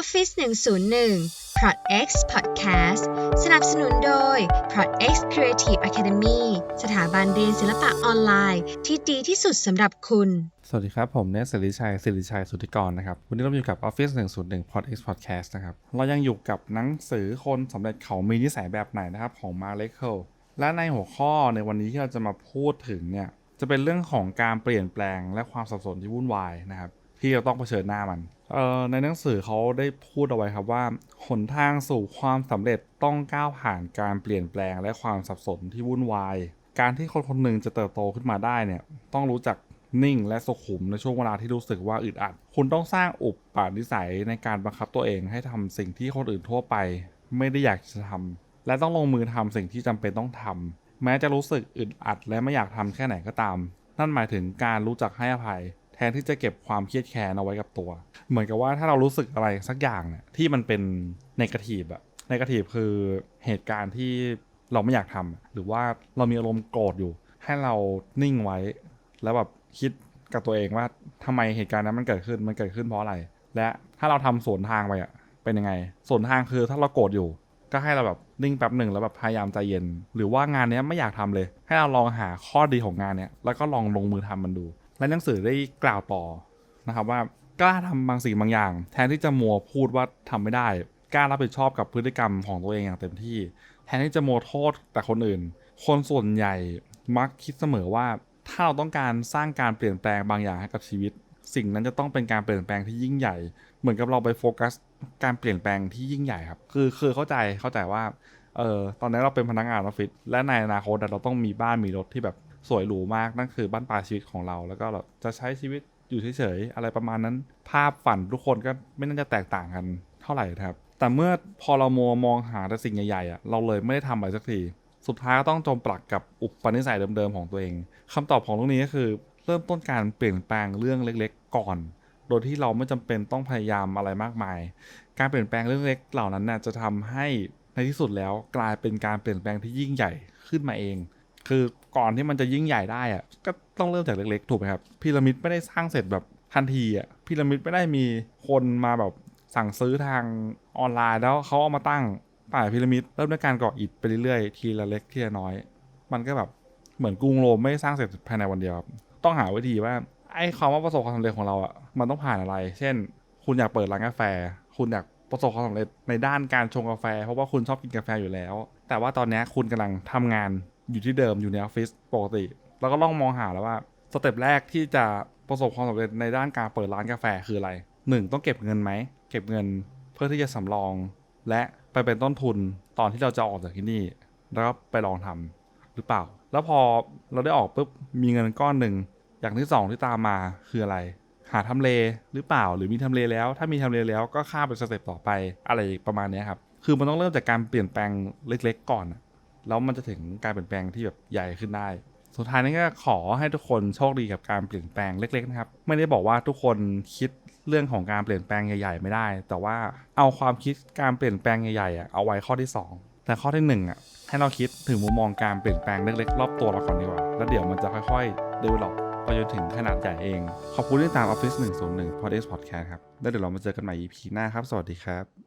Office 101 Prod X Podcast สนับสนุนโดย Prod X Creative Academy สถาบันเรียนศิลปะออนไลน์ ที่ดีที่สุดสำหรับคุณ สวัสดีครับ ผมเนสสิริชัยสิริชัยสุทธิกรนะครับ วันนี้เราอยู่กับ Office 101 Pod X Podcast นะครับ เรายังอยู่กับหนังสือคนสำเร็จเขามีนิสัยแบบไหนนะครับ ของมาร์เลเคิลและในหัวข้อในวันนี้ที่เราจะมาพูดถึงเนี่ยจะเป็นเรื่องของการเปลี่ยนแปลงและความสับสนที่วุ่นวายนะครับ ที่เราต้องเผชิญหน้ามันเอ่อในหนังสือเขาได้พูดเอาไว้ครับว่าหนทางสู่ความสำเร็จต้องก้าวผ่านการเปลี่ยนแปลงและความสับสนที่วุ่นวาย การที่คนคนหนึ่งจะเติบโตขึ้นมาได้เนี่ยต้องรู้จักนิ่งและสุขุมในช่วงเวลาที่รู้สึกว่าอึดอัด คุณต้องสร้างอุปปนิสัยในการบังคับตัวเองให้ทำสิ่งที่คนอื่นทั่วไป ไม่ได้อยากจะทำและต้องลงมือทำสิ่งที่จำเป็นต้องทำแม้จะรู้สึกอึดอัด และไม่อยากทำแค่ไหนก็ตาม นั่นหมายถึงการรู้จักให้อภัย แทนที่จะเก็บความเครียดแค้นเอาไว้กับตัว เหมือนกับว่าถ้าเรารู้สึกอะไรสักอย่างเนี่ยที่มันเป็นในกาทีฟอะในกาทีฟคือเหตุการณ์ที่เราไม่อยากทำหรือว่าเรามีอารมณ์โกรธอยู่ ให้เรานิ่งไว้ แล้วแบบคิดกับตัวเองว่าทำไมเหตุการณ์นั้นมันเกิดขึ้นมันเกิดขึ้นเพราะอะไร และถ้าเราทำสวนทางไปอะเป็นยังไงสวนทางคือถ้าเราโกรธอยู่ ก็ให้เราแบบนิ่งแป๊บหนึ่งแล้วแบบพยายามใจเย็น หรือว่างานนี้ไม่อยากทำเลย ให้เราลองหาข้อดีของงานเนี้ยแล้วก็ลองลงมือทำมันดู และหนังสือได้กล่าวต่อนะครับว่ากล้าทำบางสิ่งบางอย่าง แทนที่จะมัวพูดว่าทำไม่ได้กล้ารับผิดชอบกับพฤติกรรมของตัวเองอย่างเต็มที่ แทนที่จะมัวโทษแต่คนอื่น คนส่วนใหญ่มักคิดเสมอว่า ถ้าเราต้องการสร้างการเปลี่ยนแปลงบางอย่างให้กับชีวิต สิ่งนั้นจะต้องเป็นการเปลี่ยนแปลงที่ยิ่งใหญ่ เหมือนกับเราไปโฟกัสการเปลี่ยนแปลงที่ยิ่งใหญ่ครับ คือคือเข้าใจเข้าใจว่าเออตอนนี้เราเป็นพนักงานออฟฟิศและในอนาคตเราต้องมีบ้านมีรถที่แบบ สวยหรูมากนั่นคือบ้านปลายชีวิตของเรา แล้วก็เราจะใช้ชีวิตอยู่เฉยๆอะไรประมาณนั้น ภาพฝันทุกคนก็ไม่น่าจะแตกต่างกันเท่าไหร่ครับ แต่เมื่อพอเรามัวมองหาแต่สิ่งใหญ่ๆอะเราเลยไม่ได้ทำอะไรสักทีสุดท้ายก็ต้องจมปลักกับอุปนิสัยเดิมๆของตัวเองคำตอบของเรื่องนี้ก็คือ เริ่มต้นการเปลี่ยนแปลงเรื่องเล็กๆ ก่อน โดยที่เราไม่จำเป็นต้องพยายามอะไรมากมาย การเปลี่ยนแปลงเรื่องเล็กเหล่านั้นน่ะจะทำให้ในที่สุดแล้วกลายเป็นการเปลี่ยนแปลงที่ยิ่งใหญ่ขึ้นมาเอง คือก่อนที่มันจะยิ่งใหญ่ได้อะก็ต้องเริ่มจากเล็กๆ ถูกไหมครับพีระมิดไม่ได้สร้างเสร็จแบบทันทีอะพีระมิดไม่ได้มีคนมาแบบสั่งซื้อทางออนไลน์แล้วเขาเอามาตั้งป่าพีระมิดเริ่มด้วยการก่ออิฐไปเรื่อยๆ ทีละเล็กทีละน้อย มันก็แบบเหมือนกรุงโรมไม่ได้สร้างเสร็จภายในวันเดียวครับต้องหาวิธีว่าไอ้ความว่าประสบความสำเร็จของเราอะมันต้องผ่านอะไร เช่น คุณอยากเปิดร้านกาแฟ คุณอยากประสบความสำเร็จในด้านการชงกาแฟ เพราะว่าคุณชอบกินกาแฟอยู่แล้ว แต่ว่าตอนนี้คุณกำลังทำงาน อยู่ที่เดิมอยู่ในออฟฟิศปกติ แล้วก็ลองมองหาแล้วว่าสเต็ปแรกที่จะประสบความสำเร็จในด้านการเปิดร้านกาแฟคืออะไรหนึ่งต้องเก็บเงินไหมเก็บเงินเพื่อที่จะสำรอง และไปเป็นต้นทุนตอนที่เราจะออกจากที่นี่ แล้วก็ไปลองทำหรือเปล่า แล้วพอเราได้ออกปุ๊บมีเงินก้อนหนึ่งอย่างที่สองที่ตามมาคืออะไร หาทำเลหรือเปล่า หรือมีทำเลแล้ว ถ้ามีทำเลแล้วก็ข้ามไปสเต็ปต่อไปอะไรประมาณนี้ครับคือมันต้องเริ่มจากการเปลี่ยนแปลงเล็ก ๆ ก่อน แล้วมันจะถึงการเปลี่ยนแปลงที่แบบใหญ่ขึ้นได้ สุดท้ายนี้ก็ขอให้ทุกคนโชคดีกับการเปลี่ยนแปลงเล็ก ๆ นะครับ ไม่ได้บอกว่าทุกคนคิดเรื่องของการเปลี่ยนแปลงใหญ่ๆ ไม่ได้ แต่ว่าเอาความคิดการเปลี่ยนแปลงใหญ่ๆอะเอาไว้ข้อที่สองแต่ข้อที่หนึ่งอะให้เราคิดถึงมุมมองการเปลี่ยนแปลงเล็กๆ รอบตัวเราก่อนดีกว่า แล้วเดี๋ยวมันจะค่อยๆ develop ไปจนถึงขนาดใหญ่เอง ขอบคุณที่ตาม Office 101 Podcast Podcast ครับ แล้วเดี๋ยวเรามาเจอกันใหม่ EP หน้าครับ สวัสดีครับ